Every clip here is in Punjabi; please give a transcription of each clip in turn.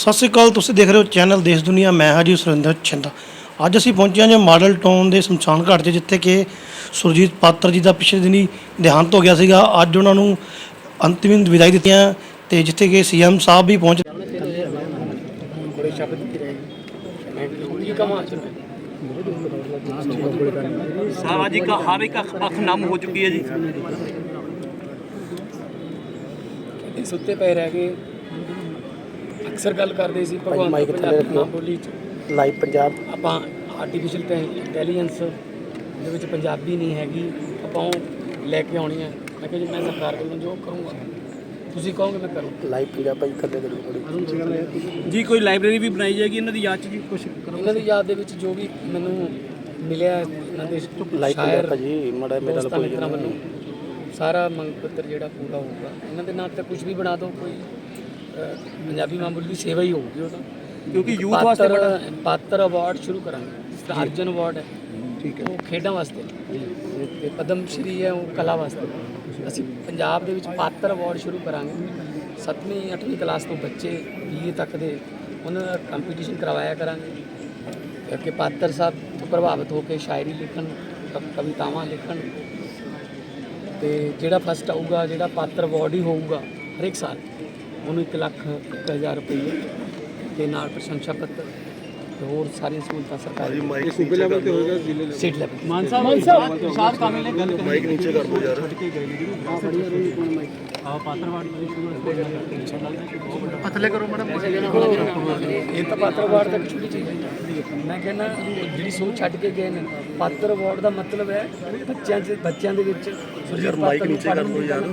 ਸਤਿ ਸ਼੍ਰੀ ਅਕਾਲ ਤੁਸੀਂ ਦੇਖ ਰਹੇ ਹੋ ਚੈਨਲ ਦੇਸ਼ ਦੁਨੀਆ ਮੈਂ ਹਾਂ ਜੀ ਸੁਰਿੰਦਰ ਛਿੰਦਾ ਅੱਜ ਅਸੀਂ ਪਹੁੰਚੇ ਹਾਂ ਜੀ ਮਾਡਲ ਟਾਊਨ ਦੇ ਸ਼ਮਸ਼ਾਨ ਘਾਟ 'ਚ ਜਿੱਥੇ ਕਿ ਸੁਰਜੀਤ ਪਾਤਰ ਜੀ ਦਾ ਪਿਛਲੇ ਦਿਨੀ ਦੇਹਾਂਤ ਹੋ ਗਿਆ ਸੀਗਾ ਅੱਜ ਉਹਨਾਂ ਨੂੰ ਅੰਤਿਮ ਵਿਦਾਈ ਦਿੱਤੀਆਂ ਤੇ ਜਿੱਥੇ ਕਿ ਸੀਐਮ ਸਾਹਿਬ ਵੀ ਪਹੁੰਚ बड़े शब्द की रहेगी उनकी कम आ चुके ਸਾਰਾ ਜੀ ਕਾ ਹਰ ਇੱਕ ਅੱਖ ਅੱਖ ਨਮ ਹੋ ਚੁੱਕੀ ਹੈ ਜੀ ਇਹ ਸੁੱਤੇ ਪਏ ਰਹਿ ਗਏ ਅਕਸਰ ਗੱਲ ਕਰਦੇ ਸੀ ਭਗਵਾਨ ਥੱਲੇ ਪੰਜਾਬੀ ਮਾਂ। ਬੋਲੀ ਚ। ਲਾਈਵ ਪੰਜਾਬ। ਆਪਾਂ ਆਰਟੀਫੀਸ਼ੀਅਲ ਇੰਟੈਲੀਜੈਂਸ ਦੇ ਵਿੱਚ ਪੰਜਾਬੀ ਨਹੀਂ ਹੈਗੀ ਆਪਾਂ ਉਹ ਲੈ ਕੇ ਆਉਣੀ ਹੈ। ਮੈਂ ਕਿਹਾ ਜੀ ਮੈਂ ਸਰਕਾਰ ਵੱਲੋਂ ਜੋ ਕਰੂੰਗਾ ਤੁਸੀਂ ਕਹੋਗੇ ਮੈਂ ਕਰੂੰ। ਲਾਈਵ ਪੰਜਾਬ ਭਾਈ ਥੱਲੇ ਕਰੀ ਥੋੜੀ ਜੀ ਕੋਈ ਲਾਇਬ੍ਰੇਰੀ ਵੀ ਬਣਾਈ ਜਾਏਗੀ ਇਹਨਾਂ ਦੀ ਯਾਦ ਚ ਜੀ? ਕੁਝ ਇਹਨਾਂ ਦੀ ਯਾਦ ਦੇ ਵਿੱਚ ਜੋ ਵੀ ਮੈਨੂੰ ਮਿਲਿਆ ਇਹਨਾਂ ਦੇ ਲਾਈਵ ਪੰਜਾਬ ਭਾਜੀ ਮੜਾ ਮੇਰਾ ਕੋਈ ਸਾਰਾ ਮੰਗ ਪੱਤਰ ਜਿਹੜਾ ਪੂਰਾ ਹੋਊਗਾ ਇਹਨਾਂ ਦੇ ਨਾਂ ਤੇ ਕੁਝ ਵੀ ਬਣਾ ਦਿਓ ਕੋਈ ਅਹ, ਪੰਜਾਬੀ ਮਾਂ ਬੋਲੀ ਦੀ ਸੇਵਾ ਹੀ ਹੋਊਗੀ ਉਹ ਤਾਂ। ਕਿਉਂਕਿ ਯੂਥ ਵਾਸਤੇ ਪਾਤਰ ਬੜਾ ਪਾਤਰ ਅਵਾਰਡ ਸ਼ੁਰੂ ਕਰਾਂਗੇ। ਤਰ੍ਹਾਂ ਅਰਜਨ ਅਵਾਰਡ ਹੈ। ਠੀਕ ਹੈ। ਉਹ ਖੇਡਾਂ ਵਾਸਤੇ। ਤੇ ਪਦਮ ਸ਼੍ਰੀ ਹੈ ਉਹ ਕਲਾ ਵਾਸਤੇ। ਅਸੀਂ ਪੰਜਾਬ ਦੇ ਵਿੱਚ ਪਾਤਰ ਅਵਾਰਡ ਸ਼ੁਰੂ ਕਰਾਂਗੇ। 7ਵੀਂ 8ਵੀਂ ਕਲਾਸ ਤੋਂ ਬੱਚੇ ਬੀਏ ਤੱਕ ਦੇ ਉਹਨਾਂ ਦਾ ਕੰਪੀਟੀਸ਼ਨ ਕਰਵਾਇਆ ਕਰਾਂਗੇ। ਕਿ ਪਾਤਰ ਸਾਹਿਬ ਤੋਂ ਪ੍ਰਭਾਵਿਤ ਹੋ ਕੇ ਸ਼ਾਇਰੀ ਲਿਖਣ ਕ- ਕਵਿਤਾਵਾਂ ਲਿਖਣ। ਤੇ ਜਿਹੜਾ ਫਸਟ ਆਊਗਾ ਜਿਹੜਾ ਪਾਤਰ ਅਵਾਰਡ ਹੀ ਹੋਊਗਾ ਹਰ ਇੱਕ ਸਾਲ। ਉਹਨੂੰ 1 ਲੱਖ 1000 ਰੁਪਏ ਤੇ ਨਾਲ ਪ੍ਰਸ਼ੰਸਾ ਪੱਤਰ ਤੇ ਹੋਰ ਸਾਰੀਆਂ ਸਹੂਲਤਾਂ ਸਰਕਾਰੀ ਮਾਈਕ ਸੂਬੇ ਲੈਵਲ ਤੇ ਹੋਏਗਾ ਜ਼ਿਲ੍ਹੇ level state level Mann sahib Mann sahib Shad Kamil ਨੇ ਗੱਲ ਮਾਈਕ ਨੀਚੇ ਕਰ ਦਿਓ ਯਾਰ। ਆ ਪਾਤਰਵਾੜੀ ਤੋਂ ਸ਼ੁਰੂ ਇਹ ਤਾਂ ਪਾਤਰ ਅਵਾਰਡ ਤੱਕ ਛੁੱਟੀ ਚਾਹੀਦੀ ਮੈਂ ਕਹਿੰਦਾ ਜਿਹੜੀ ਸੋਚ ਛੱਡ ਕੇ ਗਏ ਨੇ ਪਾਤਰ ਅਵਾਰਡ ਦਾ ਮਤਲਬ ਹੈ ਬੱਚਿਆਂ 'ਚ ਬੱਚਿਆਂ ਦੇ ਵਿੱਚ ਯਾਰ ਮਾਈਕ ਨੀਚੇ ਕਰ ਦਿਓ ਯਾਰ।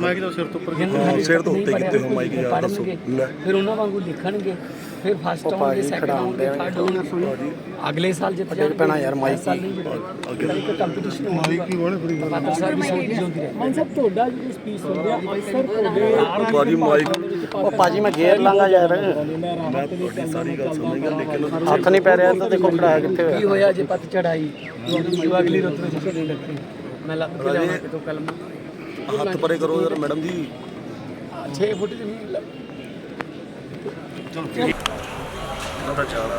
ਮਾਈਕ ਦਾ ਸਿਰ ਤੋਂ ਉੱਪਰ ਸਿਰ ਤੋਂ ਉੱਤੇ ਕਿਤੇ ਹੋ ਮਾਈਕ ਯਾਰ ਦੱਸੋ। ਲੈ। ਫਿਰ ਉਹਨਾਂ ਵਾਂਗੂ ਲਿਖਣਗੇ ਫਿਰ ਫਸਟ ਆਉਣਗੇ ਸੈਕੰਡ ਆਉਣਗੇ ਥਰਡ ਆਉਣਗੇ ਅਗਲੇ ਸਾਲ ਜਿੱਤ ਜਾਣਗੇ ਪੈਣਾ ਯਾਰ ਮਾਈਕ ਜਿੱਤਣਗੇ ਇੱਕ ਕੰਪੀਟੀਸ਼ਨ ਹੋਊਗਾ। ਪਾਤਰ ਸਾਹਿਬ ਦੀ ਸੋਚ ਜਿਉਂਦੀ ਰਹੇ। ਮਨ ਸਾਹਿਬ ਤੁਹਾਡਾ ਜਿਹੜੀ ਸਪੀਚ ਸੁਣਦੇ ਆ ਅਕਸਰ ਤੁਹਾਡੇ ਭਾਜੀ ਮਾਈਕ ਉਹ ਭਾਜੀ ਮੈਂ ਗੇਰ ਲਾਂਗਾ ਯਾਰ। ਮੈਂ ਤੁਹਾਡੀ ਸਾਰੀ ਗੱਲ ਸਮਝ ਗਿਆ ਲੇਕਿਨ ਹੱਥ ਨਹੀਂ ਪੈ ਰਿਹਾ ਤਾਂ ਦੇਖੋ ਖੜਾ ਕਿੱਥੇ ਕੀ ਹੋਇਆ ਹੋਇਆ ਜੇ ਪੱਤ ਚੜਾਈ ਜੋ ਅਗਲੀ ਰੁੱਤ ਵਿੱਚ ਨਹੀਂ ਰੱਖੀ ਮੈਂ ਲੱਭ ਕੇ ਲਿਆਉਣਾ ਕਿਤੋਂ ਕਲਮ ਹੱਥ ਪਰੇ ਕਰੋ ਯਾਰ ਮੈਡਮ ਜੀ। 6 ਫੁੱਟ ਜ਼ਮੀਨ ਲੱਭ ਇਹਨਾਂ ਦਾ ਜਾਣਾ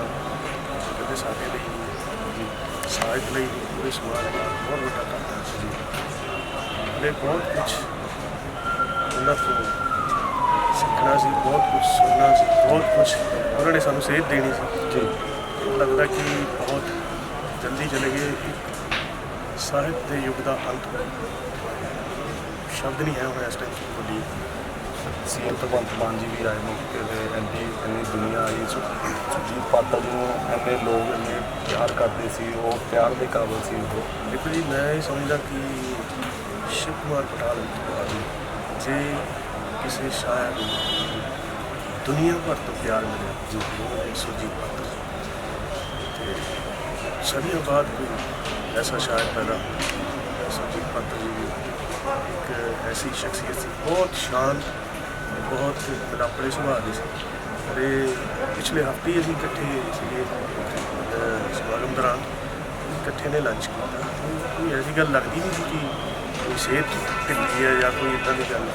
ਕਿਤੇ ਸਾਡੇ ਲਈ ਸਾਹਿਤ ਲਈ ਪੂਰੇ ਸਮਾਜ ਲਈ ਬਹੁਤ ਵੱਡਾ ਕੰਮ ਹੈ। ਜੀ। ਨੇ ਬਹੁਤ ਕੁਝ ਉਹਨਾਂ ਤੋਂ ਸਿੱਖਣਾ ਸੀ ਬਹੁਤ ਕੁਝ ਸੁਣਨਾ ਸੀ ਬਹੁਤ ਕੁਝ ਉਹਨਾਂ ਨੇ ਸਾਨੂੰ ਸੇਧ ਦੇਣੀ ਸੀ। ਜੀ। ਲੱਗਦਾ ਕਿ ਬਹੁਤ ਜਲਦੀ ਚਲੇ ਗਏ। ਸਾਹਿਤ ਦੇ ਯੁੱਗ ਦਾ ਅੰਤ ਹੋਇਆ। ਸ਼ਬਦ ਨਹੀਂ ਹੈ ਹੁਣ ਇਸ ਟਾਈਮ ਬੋਲੀ ਸੀਐਮ ਭਗਵੰਤ ਮਾਨ ਜੀ ਵੀ ਆਏ ਮੌਕੇ ਤੇ ਐਂਟੀ ਇੰਨੀ ਦੁਨੀਆ ਆਈ ਸੁ- ਸੁਰਜੀਤ ਪਾਤਰ ਨੂੰ ਇੰਨੇ ਲੋਕ ਇੰਨੇ ਪਿਆਰ ਕਰਦੇ ਸੀ, ਉਹ ਪਿਆਰ ਦੇ ਕਾਬਲ ਸੀ ਉਹ। ਦੇਖੋ ਜੀ, ਮੈਂ ਇਹ ਸਮਝਦਾ ਕਿ ਸ਼ਿਵ ਕੁਮਾਰ ਪਟਾਲ ਤੋਂ ਬਾਅਦ ਜੇ ਕਿਸੇ ਸ਼ਾਇਰ ਨੂੰ ਦੁਨੀਆ ਭਰ ਤੋਂ ਪਿਆਰ ਮਿਲਿਆ ਜੀ, ਉਹ ਹੈ ਸੁਰਜੀਤ ਪਾਤਰ ਤੇ ਸਦੀਆਂ ਬਾਅਦ ਕੋਈ ਐਸਾ ਸ਼ਾਇਰ ਪੈਦਾ ਹੋਇਆ। ਸੁਰਜੀਤ ਪਾਤਰ ਜੀ ਵੀ। ਇੱਕ ਐਸੀ ਸ਼ਖਸੀਅਤ ਸੀ। ਬਹੁਤ ਸ਼ਾਂਤ ਬਹੁਤ ਮਿਲਾਪੜੇ ਸੁਭਾਅ ਦੀ ਸੀ। ਤੇ ਪਿਛਲੇ ਹਫ਼ਤੇ ਅਸੀਂ ਇਕੱਠੇ ਸੀਗੇ ਸਮਾਗਮ ਦੌਰਾਨ। ਇਕੱਠੇ ਨੇ ਲੰਚ ਕੀਤਾ। ਕੋਈ ਐਸੀ ਗੱਲ ਲੱਗਦੀ ਨਹੀਂ ਸੀ ਕਿ ਕੋਈ ਸਿਹਤ ਢਿੱਲੀ ਹੈ ਜਾਂ ਕੋਈ ਇਦਾਂ ਦੀ ਗੱਲ।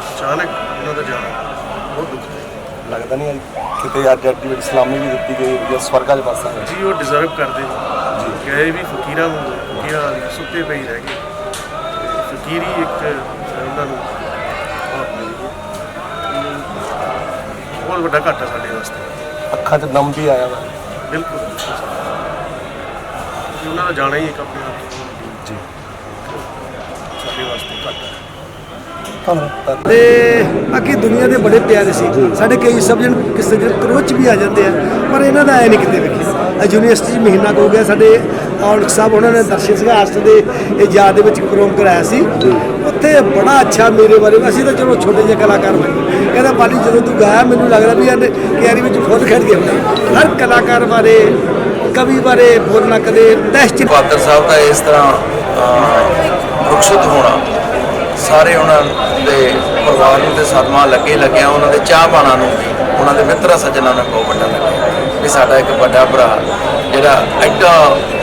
ਅਚਾਨਕ ਉਹਨਾਂ ਦਾ ਜਾਣਾ ਬਹੁਤ ਦੁੱਖ ਲੱਗਦਾ ਨਹੀਂ ਕਿਤੇ ਅੱਜ ਵਿੱਚ ਸਲਾਮੀ ਵੀ ਦਿੱਤੀ ਗਈ ਜਾਂ ਸਵਰਗਾਂ 'ਚ ਪਾਸਾਂਗੇ ਜੀ ਉਹ ਡਿਜ਼ਰਵ ਕਰਦੇ ਨੇ। ਗਏ ਵੀ ਫਕੀਰਾਂ ਨੂੰ ਫਕੀਰਾਂ ਸੁੱਤੇ ਪਈ ਰਹਿ ਗਏ। ਤੇ ਫਕੀਰੀ ਇੱਕ ਉਹਨਾਂ ਨੂੰ ਬਹੁਤ ਮਿਲੀ ਹੈ। ਬਹੁਤ ਵੱਡਾ ਘਾਟਾ ਸਾਡੇ ਵਾਸਤੇ। ਅੱਖਾਂ 'ਚ ਦਮ ਵੀ ਆਇਆ ਵਾ। ਬਿਲਕੁਲ। ਉਹਨਾਂ ਦਾ ਜਾਣਾ ਹੀ ਇੱਕ ਆਪਣੇ ਆਪ ਜੀ। ਸਾਡੇ ਵਾਸਤੇ ਘਾਟਾ। ਤੇ ਬਾਕੀ ਦੁਨੀਆ ਦੇ ਬੜੇ ਪਿਆਰੇ ਸੀ। ਸਾਡੇ ਕਈ ਸਬਜਣ ਕਿਸੇ ਦੇ ਕਰੋਚ ਵੀ ਆ ਜਾਂਦੇ ਆ ਪਰ ਇਹਨਾਂ ਦਾ ਐ ਨਹੀਂ ਕਿਤੇ ਯੂਨੀਵਰਸਿਟੀ 'ਚ ਮਹੀਨਾ ਕੁ ਹੋ ਗਿਆ ਸਾਡੇ ਔਲਖ ਸਾਹਿਬ ਉਹਨਾਂ ਨੇ ਦਰਸ਼ਨ ਸਿੰਘਾਸਤ ਦੇ ਯਾਦ ਦੇ ਵਿੱਚ ਪ੍ਰੋਗਰਾਮ ਕਰਾਇਆ ਸੀ। ਉੱਥੇ ਬੜਾ ਅੱਛਾ ਮੇਰੇ ਬਾਰੇ ਅਸੀਂ ਤਾਂ ਚਲੋ ਛੋਟੇ ਜਿਹੇ ਕਲਾਕਾਰ ਬਣੇ। ਕਹਿੰਦਾ ਪਾਲੀ ਜਦੋਂ ਤੂੰ ਗਾਇਆ ਮੈਨੂੰ ਲੱਗਦਾ ਵੀ ਯਾਰ ਕਿਆਰੀ ਵਿੱਚ ਫੁੱਲ ਖੜ ਗਿਆ ਹਰ ਕਲਾਕਾਰ ਬਾਰੇ ਕਵੀ ਬਾਰੇ ਬੋਲਣਾ ਕਦੇ ਦਹਿਸ਼ਤ ਪਾਤਰ ਸਾਹਿਬ ਦਾ ਇਸ ਤਰ੍ਹਾਂ ਅਹ, ਰੁਖਸਤ ਹੋਣਾ ਸਾਰੇ ਉਹਨਾਂ ਦੇ ਪਰਿਵਾਰ ਨੂੰ ਤੇ ਸਦਮਾ ਲੱਗੇ ਲੱਗਿਆ ਉਹਨਾਂ ਦੇ ਚਾਹ ਚਾਹਵਾਨਾਂ ਨੂੰ ਉਹਨਾਂ ਦੇ ਮਿੱਤਰਾਂ ਸੱਜਣਾਂ ਨੂੰ ਬਹੁਤ ਵੱਡਾ ਲੱਗਿਆ। ਸਾਡਾ ਇੱਕ ਵੱਡਾ ਭਰਾ, ਜਿਹੜਾ ਐਡਾ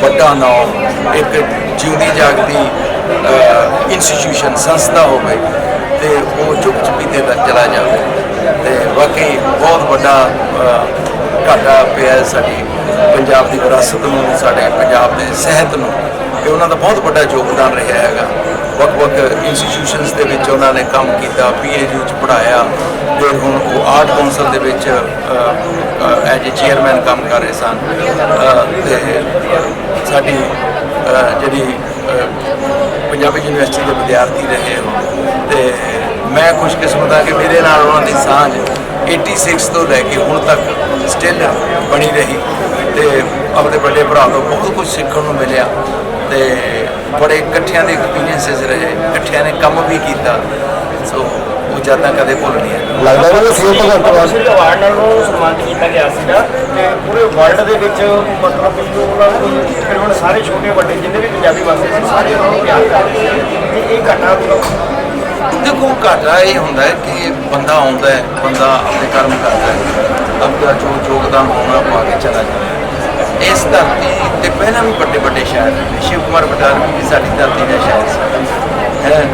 ਵੱਡਾ ਨਾਮ ਇੱਕ ਜਿਉਂਦੀ ਜਾਗਦੀ ਇੰਸਟੀਟਿਊਸ਼ਨ ਸੰਸਥਾ ਹੋਵੇ ਤੇ ਉਹ ਚੁੱਪ ਚੁਪੀਤੇ ਤੱਕ ਚਲਾ ਜਾਵੇ। ਤੇ ਵਾਕਈ ਬਹੁਤ ਵੱਡਾ ਘਾਟਾ ਪਿਆ ਸਾਡੀ ਪੰਜਾਬ ਦੀ ਵਿਰਾਸਤ ਨੂੰ, ਸਾਡੇ ਪੰਜਾਬ ਦੇ ਸਿਹਤ ਨੂੰ ਕਿ ਉਹਨਾਂ ਦਾ ਬਹੁਤ ਵੱਡਾ ਯੋਗਦਾਨ ਰਿਹਾ ਹੈਗਾ। ਵੱਖ-ਵੱਖ ਇੰਸਟੀਟਿਊਸ਼ਨਸ ਦੇ ਵਿੱਚ ਉਹਨਾਂ ਨੇ ਕੰਮ ਕੀਤਾ ਪੀਏਯੂ ਚ ਪੜਾਇਆ ਤੇ ਹੁਣ ਉਹ ਆਰਟ ਕੌਂਸਲ ਦੇ ਵਿੱਚ ਐਜ ਅ ਚੇਅਰਮੈਨ ਕੰਮ ਕਰ ਰਹੇ ਸਨ। ਅ, ਤੇ ਸਾਡੀ ਜਿਹੜੀ ਪੰਜਾਬੀ ਯੂਨੀਵਰਸਿਟੀ ਦੇ ਵਿਦਿਆਰਥੀ ਰਹੇ ਹੋ ਤੇ ਮੈਂ ਖੁਸ਼ਕਿਸਮਤ ਹਾਂ ਕਿ ਮੇਰੇ ਨਾਲ ਉਹਨਾਂ ਦੀ ਸਾਂਝ 86 ਤੋਂ ਲੈ ਕੇ ਹੁਣ ਤੱਕ ਸਟਿਲ ਬਣੀ ਰਹੀ। ਤੇ ਆਪਣੇ ਵੱਡੇ ਭਰਾ ਤੋਂ ਬਹੁਤ ਕੁਝ ਸਿੱਖਣ ਨੂੰ ਮਿਲਿਆ। ਤੇ ਬੜੇ ਇਕੱਠਿਆਂ ਦੇ ਐਕਸਪੀਰੀਐਂਸਸ ਰਹੇ ਇਕੱਠਿਆਂ ਨੇ ਕੰਮ ਵੀ ਕੀਤਾ ਸੋ ਉਹ ਯਾਦਾਂ ਕਦੇ ਭੁੱਲ ਨਹੀਂ ਹੈ ਲੱਗਦਾ ਹੈ ਕਿ ਸੀਐਮ ਭਗਵੰਤ ਮਾਨ ਅਵਾਰਡ ਨਾਲ ਉਹਨੂੰ ਸਨਮਾਨਿਤ ਕੀਤਾ ਗਿਆ ਸੀਗਾ ਤੇ ਪੂਰੇ ਵਰਲਡ ਦੇ ਵਿੱਚ ਮਤਲਬ ਕਿ ਉਹਨਾਂ ਨੂੰ ਤਕਰੀਬਨ ਸਾਰੇ ਛੋਟੇ ਵੱਡੇ ਜਿੰਨੇ ਵੀ ਪੰਜਾਬੀ ਵਾਸੀ ਸੀ ਸਾਰੇ ਉਹਨਾਂ ਨੂੰ ਪਿਆਰ ਕਰਦੇ ਸੀ ਇਹ ਘਟਨਾ ਦੇਖੋ ਘਾਟਾ ਇਹ ਹੁੰਦਾ ਹੈ ਕਿ ਬੰਦਾ ਆਉਂਦਾ ਹੈ ਬੰਦਾ ਆਪਣੇ ਕਰਮ ਕਰਦਾ ਹੈ ਆਪਣਾ ਜੋ ਯੋਗਦਾਨ ਹੋਣਾ ਪਾ ਕੇ ਚਲਾ ਜਾਂਦਾ ਹੈ। ਇਸ ਧਰਤੀ ਤੇ ਪਹਿਲਾਂ ਵੀ ਵੱਡੇ ਵੱਡੇ ਸ਼ਾਇਰ ਨੇ। ਸ਼ਿਵ ਕੁਮਾਰ ਬਟਾਲਵੀ ਵੀ ਸਾਡੀ ਧਰਤੀ ਦਾ ਸ਼ਾਇਰ ਸੀ।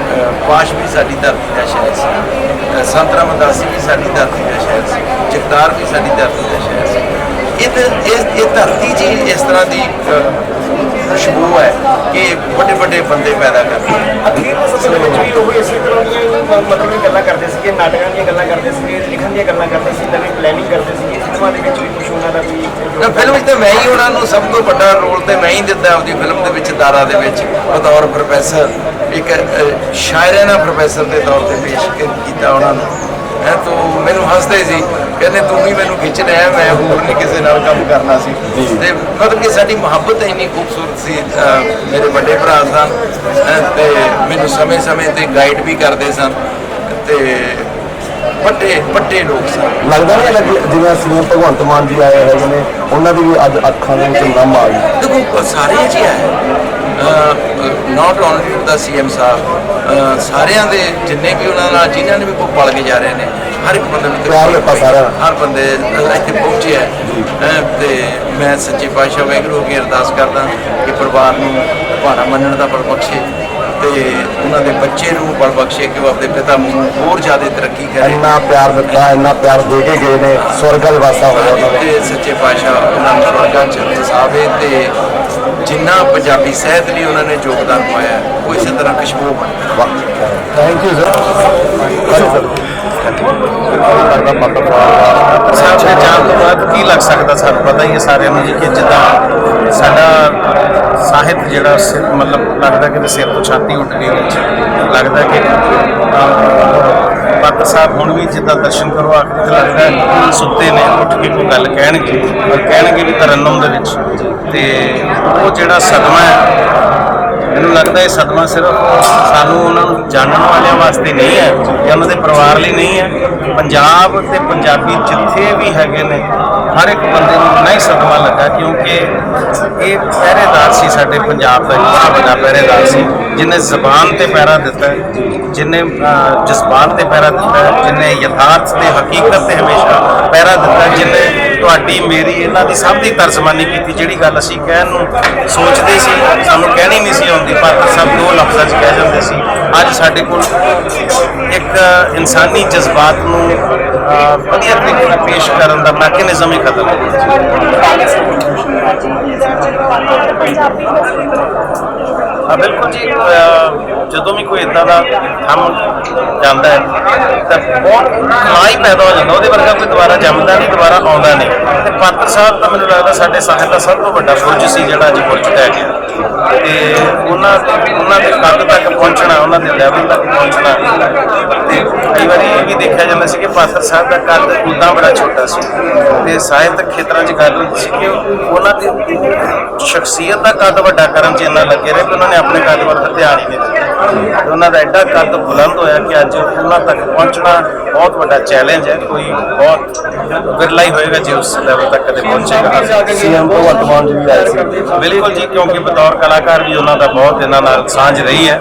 ਪਾਸ਼ ਵੀ ਸਾਡੀ ਧਰਤੀ ਦਾ ਸ਼ਾਇਰ ਸੀ। ਅ, ਸੰਤ ਰਾਮਦਾਸੀ ਵੀ ਸਾਡੀ ਧਰਤੀ ਦਾ ਸ਼ਾਇਰ ਸੀ। ਜਗਤਾਰ ਵੀ ਸਾਡੀ ਧਰਤੀ ਦਾ ਸ਼ਾਇਰ ਸੀ। ਇਹ ਤੇ- ਇਹ ਇਹ ਧਰਤੀ ਜੀ ਇਸ ਤਰ੍ਹਾਂ ਦੀ ਖੁਸ਼ਬੂ ਹੈ ਕਿ ਵੱਡੇ ਵੱਡੇ ਬੰਦੇ ਪੈਦਾ ਕਰਦੀ ਸਮੇਂ ਦੇ ਵਿੱਚ ਵੀ ਉਹ ਇਸੇ ਤਰ੍ਹਾਂ ਦੀਆਂ ਮਤਲਬ ਕਿ ਗੱਲਾਂ ਕਰਦੇ ਸੀਗੇ ਨਾਟਕਾਂ ਦੀਆਂ ਗੱਲਾਂ ਕਰਦੇ ਸੀਗੇ ਲਿਖਣ ਦੀਆਂ ਗੱਲਾਂ ਕਰਦੇ ਸੀ ਨਵੀਂ ਪਲੈਨਿੰਗ ਕਰਦੇ ਸੀਗੇ ਫਿਲਮਾਂ ਦੇ ਵਿੱਚ ਵੀ ਕੁਝ ਉਹਨਾਂ ਦਾ ਵੀ ਤਾਂ ਫਿਲਮ ਵਿੱਚ ਤਾਂ ਮੈਂ ਹੀ ਉਹਨਾਂ ਨੂੰ ਸਭ ਤੋਂ ਵੱਡਾ ਰੋਲ ਤੇ ਮੈਂ ਹੀ ਦਿੱਤਾ ਆਪਦੀ ਫਿਲਮ ਦੇ ਵਿੱਚ ਦਾਰਾ ਦੇ ਵਿੱਚ। ਬਤੌਰ ਪ੍ਰੋਫੈਸਰ ਇੱਕ ਸ਼ਾਇਰਾਨਾ ਪ੍ਰੋਫੈਸਰ ਦੇ ਤੌਰ ਤੇ ਪੇਸ਼ ਕੀ- ਕੀਤਾ ਉਹਨਾਂ ਨੂੰ। ਹੈ ਤੋਂ ਮੈਨੂੰ ਹੱਸਦੇ ਸੀ। ਕਹਿੰਦੇ ਤੂੰ ਵੀ ਮੈਨੂੰ ਖਿੱਚ ਲਿਆ ਮੈਂ ਹੋਰ ਨਹੀਂ ਕਿਸੇ ਨਾਲ ਕੰਮ ਕਰਨਾ ਸੀ। ਤੇ ਮਤਲਬ ਕਿ ਸਾਡੀ ਮੁਹੱਬਤ ਇੰਨੀ ਖੂਬਸੂਰਤ ਸੀ ਮੇਰੇ ਵੱਡੇ ਭਰਾ ਸਨ ਤੇ ਮੈਨੂੰ ਸਮੇਂ-ਸਮੇਂ ਤੇ ਗਾਈਡ ਵੀ ਕਰਦੇ ਸਨ ਤੇ ਵੱਡੇ ਵੱਡੇ ਲੋਕ ਸਨ। ਲੱਗਦਾ ਨਹੀਂ ਲੱਗ ਜਿਵੇਂ ਸੀਐਮ ਭਗਵੰਤ ਮਾਨ ਜੀ ਆਏ ਹੈਗੇ ਨੇ ਉਹਨਾਂ ਦੀ ਵੀ ਅੱਜ ਅੱਖਾਂ ਦੇ ਵਿੱਚ ਨਮ ਆ ਗਈ। ਦੇਖੋ ਸਾਰੇ ਜੀ ਹੈ ਨਾਟ ਓਨਲੀ ਦਾ ਸੀਐਮ ਸਾਹਿਬ ਸਾਰਿਆਂ ਦੇ ਜਿੰਨੇ ਵੀ ਉਹਨਾਂ ਨਾਲ ਜਿਨ੍ਹਾਂ ਨੇ ਵੀ ਕੋਈ ਪਲ ਕੇ ਜਾ ਰਹੇ ਨੇ ਹਰ ਇੱਕ ਬੰਦੇ ਨੂੰ। ਹਰ ਬੰਦੇ ਇੱਥੇ ਪਹੁੰਚੇ ਹੈ ਅਹ ਤੇ ਮੈਂ ਸੱਚੇ ਪਾਤਸ਼ਾਹ ਵਾਹਿਗੁਰੂ ਅੱਗੇ ਅਰਦਾਸ ਕਰਦਾ ਕਿ ਪਰਿਵਾਰ ਨੂੰ ਭਾਣਾ ਮੰਨਣ ਦਾ ਬਲ ਬਖਸ਼ੇ ਤੇ ਉਹਨਾਂ ਦੇ ਬੱਚੇ ਨੂੰ ਬਲ ਬਖਸ਼ੇ ਕਿ ਉਹ ਆਪਣੇ ਪਿਤਾ ਨੂੰ ਹੋਰ ਜ਼ਿਆਦਾ ਤਰੱਕੀ ਕਰੇ। ਇੰਨਾ ਪਿਆਰ ਦਿੱਤਾ ਇੰਨਾ ਪਿਆਰ ਦੇ ਕੇ ਗਏ ਨੇ ਸਵਰਗਲ ਵਾਸਾ ਹੋਇਆ ਤੇ ਸੱਚੇ ਪਾਤਸ਼ਾਹ ਉਹਨਾਂ ਨੂੰ ਸਵਰਗਾਂ ਚ ਵਸਾਵੇ ਤੇ ਜਿੰਨਾ ਪੰਜਾਬੀ ਸਾਹਿਤ ਲਈ ਉਹਨਾਂ ਨੇ ਯੋਗਦਾਨ ਪਾਇਆ ਉਹ ਇਸੇ ਤਰ੍ਹਾਂ ਖੁਸ਼ਬੂ ਬਣ ਥੈਂਕ ਯੂ ਸਰ ਸਾਹਿਬ ਦੇ ਜਾਣ ਤੋਂ ਬਾਅਦ ਕੀ ਲੱਗ ਸਕਦਾ ਸਾਨੂੰ? ਪਤਾ ਹੀ ਹੈ ਸਾਰਿਆਂ ਨੂੰ ਜੀ ਕਿ ਜਿੱਦਾਂ ਸਾਡਾ ਸਾਹਿਤ ਜਿਹੜਾ ਸਿਰ- ਮਤਲਬ ਲੱਗਦਾ ਕਿ ਸਿਰ ਤੋਂ ਛਾਤੀ ਉੱਠ ਗਈ ਲੱਗਦਾ ਕਿ ਪਾਤਰ ਸਾਹਿਬ ਹੁਣ ਵੀ ਜਿੱਦਾਂ ਦਰਸ਼ਨ ਕਰੋ, ਆਖਰ ਲੱਗਦਾ ਸੁੱਤੇ ਨੇ, ਉੱਠ ਕੇ ਕੋਈ ਗੱਲ ਕਹਿਣਗੇ। ਔਰ ਕਹਿਣਗੇ ਵੀ ਤਰਨਮ ਦੇ ਵਿੱਚ। ਤੇ ਉਹ ਜਿਹੜਾ ਸਦਮਾ ਹੈ ਮੈਨੂੰ ਲੱਗਦਾ ਇਹ ਸਦਮਾ ਸਿਰਫ ਸਾਨੂੰ ਉਹਨਾਂ ਨੂੰ ਜਾਣਨ ਵਾਲਿਆਂ ਵਾਸਤੇ ਨਹੀਂ ਹੈ ਜਾਂ ਉਹਨਾਂ ਦੇ ਪਰਿਵਾਰ ਲਈ ਨਹੀਂ ਹੈ। ਪੰਜਾਬ ਤੇ ਪੰਜਾਬੀ ਜਿੱਥੇ ਵੀ ਹੈਗੇ ਨੇ ਹਰ ਇੱਕ ਬੰਦੇ ਨੂੰ ਨਹੀਂ ਸਦਮਾ ਲੱਗਾ ਕਿਉਂਕਿ ਇਹ ਪਹਿਰੇਦਾਰ ਸੀ ਸਾਡੇ ਪੰਜਾਬ ਦਾ ਬਹੁਤ ਵੱਡਾ ਪਹਿਰੇਦਾਰ ਸੀ ਜਿਨੇ ਜ਼ਬਾਨ ਤੇ ਪਹਿਰਾ ਦਿੱਤਾ ਹੈ, ਜਿਨੇ ਜਜ਼ਬਾਤ ਤੇ ਪਹਿਰਾ ਦਿੱਤਾ ਹੈ, ਜਿਨੇ ਯਥਾਰਥ ਤੇ ਹਕੀਕਤ ਤੇ ਹਮੇਸ਼ਾ ਪਹਿਰਾ ਦਿੱਤਾ ਹੈ, ਜਿਨੇ ਤੁਹਾਡੀ, ਮੇਰੀ, ਇਹਨਾਂ ਦੀ ਸਭ ਦੀ ਤਰਜਮਾਨੀ ਕੀਤੀ, ਜਿਹੜੀ ਗੱਲ ਅਸੀਂ ਕਹਿਣ ਨੂੰ ਸੋਚਦੇ ਸੀ, ਸਾਨੂੰ ਕਹਿਣੀ ਨਹੀਂ ਸੀ ਆਉਂਦੀ, ਪਰ ਸਭ ਦੋ ਲਫ਼ਜ਼ਾਂ 'ਚ ਕਹਿ ਜਾਂਦੇ ਸੀ। ਅੱਜ ਸਾਡੇ ਕੋਲ ਇੱਕ ਇਨਸਾਨੀ ਜਜ਼ਬਾਤ ਨੂੰ ਵਧੀਆ ਤਰੀਕੇ ਨਾਲ ਪੇਸ਼ ਕਰਨ ਦਾ ਮੈਕੈਨਿਜ਼ਮ ਹੀ ਖਤਮ ਹੋ ਗਿਆ। ਹਾਂ, ਬਿਲਕੁਲ ਜੀ ਜਦੋਂ ਵੀ ਕੋਈ ਇਦਾਂ ਦਾ ਕੰਮ ਜਾਂਦਾ ਹੈ, ਤਾਂ ਬਹੁਤ ਖਲਾ ਹੀ ਪੈਦਾ ਹੋ ਜਾਂਦਾ, ਉਹਦੇ ਵਰਗਾ ਕੋਈ ਦੁਬਾਰਾ ਜੰਮਦਾ ਨਹੀਂ, ਦੁਬਾਰਾ ਆਉਂਦਾ ਨਹੀਂ। ਤੇ ਪਾਤਰ ਸਾਹਿਬ ਤਾਂ ਮੈਨੂੰ ਲੱਗਦਾ ਸਾਡੇ ਸਾਹਿਤ ਦਾ ਸਭ ਤੋਂ ਵੱਡਾ ਬੁਰਜ ਸੀ ਜਿਹੜਾ ਅੱਜ ਬੁਰਜ ਟਹਿ ਗਿਆ। ਤੇ ਉਹਨਾਂ ਉਹਨਾਂ ਦੇ ਕੱਦ ਤੱਕ ਪਹੁੰਚਣਾ, ਉਹਨਾਂ ਦੇ ਲੈਵਲ ਤੱਕ ਪਹੁੰਚਣਾ। ਤੇ ਕਈ ਵਾਰੀ ਇਹ ਵੀ ਦੇਖਿਆ ਜਾਂਦਾ ਸੀ ਕਿ ਪਾਤਰ ਸਾਹਿਬ ਦਾ ਕੱਦ ਉਦਾਂ ਬੜਾ ਛੋਟਾ ਸੀ। ਤੇ ਸਾਹਿਤ ਖੇਤਰਾਂ 'ਚ ਗੱਲ ਹੁੰਦੀ ਸੀ ਕਿ ਉਹਨਾਂ ਦੀ ਸ਼ਖਸੀਅਤ ਦਾ ਕੱਦ ਵੱਡਾ ਕਰਨ 'ਚ ਇੰਨਾ ਲੱਗੇ ਰਹੇ ਕਿ ਉਹਨਾਂ ਨੇ ਆਪਣੇ ਕੱਦ ਵੱਲ ਤਾਂ ਧਿਆਨ ਹੀ ਨਹੀਂ ਦਿੱਤਾ। ਤੇ ਉਹਨਾਂ ਦਾ ਐਡਾ ਕੱਦ ਬੁਲੰਦ ਹੋਇਆ ਕਿ ਅੱਜ ਉਹਨਾਂ ਤੱਕ ਪਹੁੰਚਣਾ ਬਹੁਤ ਵੱਡਾ ਚੈਲੰਜ ਹੈ। ਕੋਈ ਬਹੁਤ ਵਿਰਲਾ ਹੀ ਹੋਏਗਾ ਜੇ ਉਸ ਲੈਵਲ ਤੱਕ ਕਦੇ ਪਹੁੰਚੇਗਾ। ਸੀਐਮ ਭਗਵੰਤ ਮਾਨ ਜੀ ਵੀ ਆਏ ਸੀ। ਬਿਲਕੁਲ ਜੀ ਕਿਉਂਕਿ ਬਤੌਰ ਕਲਾਕਾਰ ਵੀ ਉਹਨਾਂ ਦਾ ਬਹੁਤ ਇਹਨਾਂ ਨਾਲ ਸਾਂਝ ਰਹੀ ਹੈ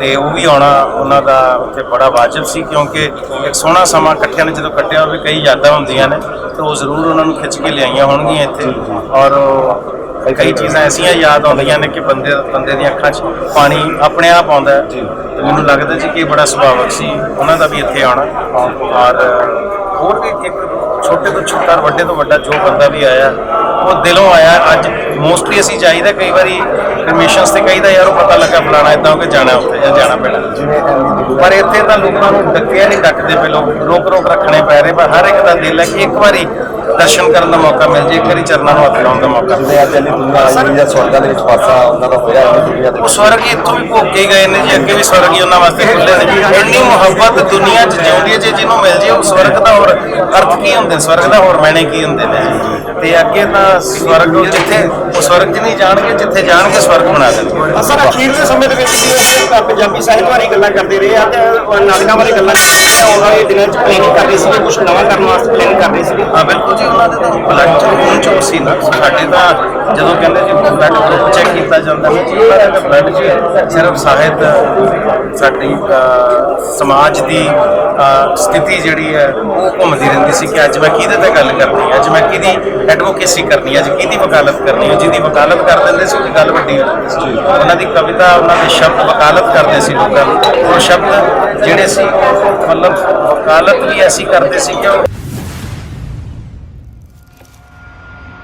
ਤੇ ਉਹ ਵੀ ਆਉਣਾ ਉਹਨਾਂ ਦਾ ਉੱਥੇ ਬੜਾ ਵਾਜਬ ਸੀ ਕਿਉਂਕਿ ਇੱਕ ਸੋਹਣਾ ਸਮਾਂ ਇਕੱਠਿਆਂ ਨੇ ਜਦੋਂ ਕੱਟਿਆ ਹੋਵੇ ਕਈ ਯਾਦਾਂ ਹੁੰਦੀਆਂ ਨੇ ਤੇ ਉਹ ਜ਼ਰੂਰ ਉਹਨਾਂ ਨੂੰ ਖਿੱਚ ਕੇ ਲਿਆਈਆਂ ਹੋਣਗੀਆਂ ਇੱਥੇ। ਔਰ ਕਈ ਚੀਜ਼ਾਂ ਐਸੀਆਂ ਯਾਦ ਆਉਂਦੀਆਂ ਨੇ ਕਿ ਬੰਦੇ ਬੰਦੇ ਦੀਆਂ ਅੱਖਾਂ 'ਚ ਪਾਣੀ ਆਪਣੇ ਆਪ ਆਉਂਦਾ ਹੈ। ਤੇ ਮੈਨੂੰ ਲੱਗਦਾ ਜੀ ਕਿ ਇਹ ਬੜਾ ਸੁਭਾਵਕ ਸੀ। ਉਹਨਾਂ ਦਾ ਵੀ ਇੱਥੇ ਆਉਣਾ। ਔਰ ਹੋਰ ਵੀ ਇੱਕ ਛੋਟੇ ਤੋਂ ਛੋਟਾ ਵੱਡੇ ਤੋਂ ਵੱਡਾ ਜੋ ਬੰਦਾ ਵੀ ਆਇਆ, ਉਹ ਦਿਲੋਂ ਆਇਆ। ਅੱਜ ਮੋਸਟਲੀ ਅਸੀਂ ਜਾਈਦਾ ਕਈ ਵਾਰੀ ਕਮਿਸ਼ਨਸ ਤੇ ਕਹੀਦਾ ਯਾਰ ਉਹ ਪਤਾ ਲੱਗਾ ਫਲਾਣਾ ਇਦਾਂ ਹੋ ਕੇ ਜਾਣਾ ਉੱਥੇ ਜਾਂ ਜਾਣਾ ਪੈਣਾ। ਪਰ ਇੱਥੇ ਤਾਂ ਲੋਕਾਂ ਨੂੰ ਡੱਕਿਆ ਨਹੀਂ ਡੱਕਦੇ ਪਏ ਲੋਕ ਰੋਕ ਰੋਕ ਰੱਖਣੇ ਪੈ ਰਹੇ ਪਰ ਹਰ ਇੱਕ ਦਾ ਦਿਲ ਹੈ ਕਿ ਇੱਕ ਵਾਰੀ ਦਰਸ਼ਨ ਕਰਨ ਦਾ ਮੌਕਾ ਮਿਲ ਜੇ ਇੱਕ ਵਾਰੀ ਚਰਨਾਂ ਨੂੰ ਹੱਥ ਲਾਉਣ ਦਾ ਮੌਕਾ ਮਿਲ ਅੱਜ ਇੰਨੀ ਦੁਨੀਆ ਆਈ ਹੈ ਸਵਰਗਾਂ ਦੇ ਵਿੱਚ ਪਾਸਾ ਉਹਨਾਂ ਦਾ ਹੋਇਆ ਇੰਨੀ ਦੁਨੀਆ ਦੇ ਉਹ ਸਵਰਗ ਇੱਥੋਂ ਵੀ ਭੋਗ ਕੇ ਗਏ ਨੇ ਜੀ ਅੱਗੇ ਵੀ ਸਵਰਗ ਹੀ ਉਹਨਾਂ ਵਾਸਤੇ ਖੁੱਲੇ ਨੇ ਇੰਨੀ ਮੁਹੱਬਤ ਦੁਨੀਆ 'ਚ ਜਿਉਂਦੀ ਹੈ ਜੇ ਜਿਹਨੂੰ ਮਿਲ ਜੇ ਉਹ ਸਵਰਗ ਦਾ ਹੋਰ ਅਰਥ ਕੀ ਹੁੰਦੇ? ਸਵਰਗ ਦਾ ਹੋਰ ਮੈਨੇ ਕੀ ਹੁੰਦੇ ਨੇ? ਤੇ ਅੱਗੇ ਤਾਂ ਸਵਰਗ ਜਿੱਥੇ ਉਹ ਸਵਰਗ 'ਚ ਨਹੀਂ ਜਾਣਗੇ ਜਿੱਥੇ ਜਾਣਗੇ ਸਵਰਗ ਬਣਾ ਦੇਣਗੇ। ਸਰ ਅਖੀਰਲੇ ਸਮੇਂ ਦੇ ਵਿੱਚ ਅਸੀਂ ਪੰਜਾਬੀ ਸਾਹਿਤ ਬਾਰੇ ਗੱਲਾਂ ਕਰਦੇ ਰਹੇ ਆ ਤੇ ਨਾਟਕਾਂ ਬਾਰੇ ਗੱਲਾਂ ਕਰਦੇ ਰਹੇ ਆ ਆਉਣ ਵਾਲੇ ਦਿਨਾਂ 'ਚ ਪਲੈਨਿੰਗ ਕਰ ਰਹੇ ਸੀਗੇ ਕੁਝ ਨਵਾਂ ਕਰਨ ਵਾਸਤੇ ਪਲੈਨਿੰਗ ਕਰ ਰਹੇ ਸੀਗੇ। ਹਾਂ ਬਿਲਕੁਲ ਜੀ ਉਹਨਾਂ ਦੇ ਤਾਂ ਬਲੱਡ ਚ ਚ ਸੀ ਨਾ। ਸਾਡੇ ਤਾਂ ਜਦੋਂ ਕਹਿੰਦੇ ਜੀ ਬਲੱਡ ਗਰੁੱਪ ਚੈੱਕ ਕੀਤਾ ਜਾਂਦਾ ਹੈ ਜੀ ਉਹਨਾਂ ਦੇ ਬਲੱਡ ਚ ਸਿਰਫ ਸਾਹਿਤ ਸਾਡੀ ਸਮਾਜ ਦੀ ਸਥਿਤੀ ਜਿਹੜੀ ਹੈ ਉਹ ਘੁੰਮਦੀ ਰਹਿੰਦੀ ਸੀ ਕਿ ਅੱਜ ਮੈਂ ਕਿਹਦੇ ਤੇ ਗੱਲ ਕਰਨੀ ਹੈ ਅੱਜ ਮੈਂ ਕਿਹਦੀ ਐਡਵੋਕੇਸੀ ਕਰਨੀ ਹੈ ਅੱਜ ਕਿਹਦੀ ਵਕਾਲਤ ਕਰਨੀ ਹੈ। ਜਿਹਦੀ ਵਕਾਲਤ ਕਰ ਦਿੰਦੇ ਸੀ ਉਹਦੀ ਗੱਲ ਵੱਡੀ ਹੋ ਜਾਂਦੀ ਸੀ। ਉਹਨਾਂ ਦੀ ਕਵਿਤਾ ਉਹਨਾਂ ਦੇ ਸ਼ਬਦ ਵਕਾਲਤ ਕਰਦੇ ਸੀ ਲੋਕਾਂ ਨੂੰ। ਉਹ ਸ਼ਬਦ ਜਿਹੜੇ ਸੀ ਮਤਲਬ ਵਕਾਲਤ ਵੀ ਐਸੀ ਕਰਦੇ ਸੀ ਕਿ ਉਹ